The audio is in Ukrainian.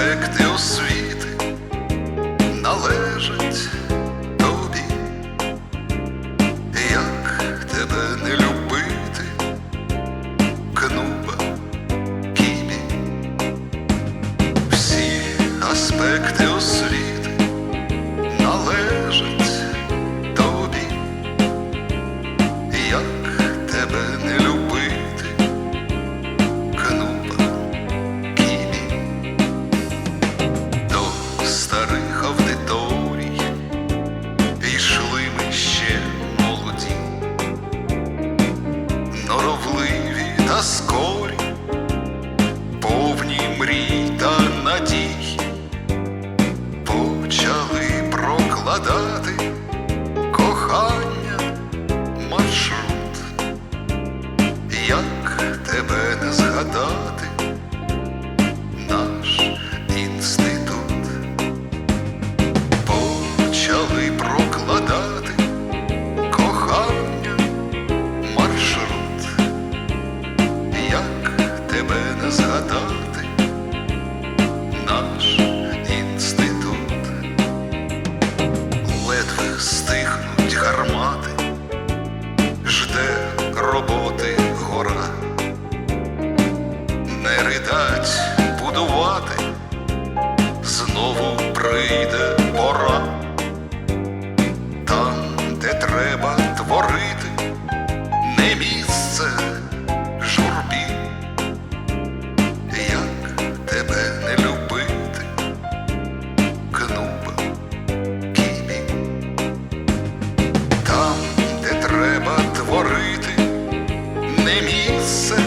аспекти освіти належать тобі, як тебе не любити, кнуба кібі, всі аспекти освіти належать тобі, як згадати наш інститут, почали прокладати кохання маршрут, як тебе не згадати, наш інститут, ледве стихнуть гармати, жде роботи гора ридать, будувати, знову прийде пора, там, де треба творити, не місце журбі, як тебе не любити, кнуба кібі, там, де треба творити, не місце.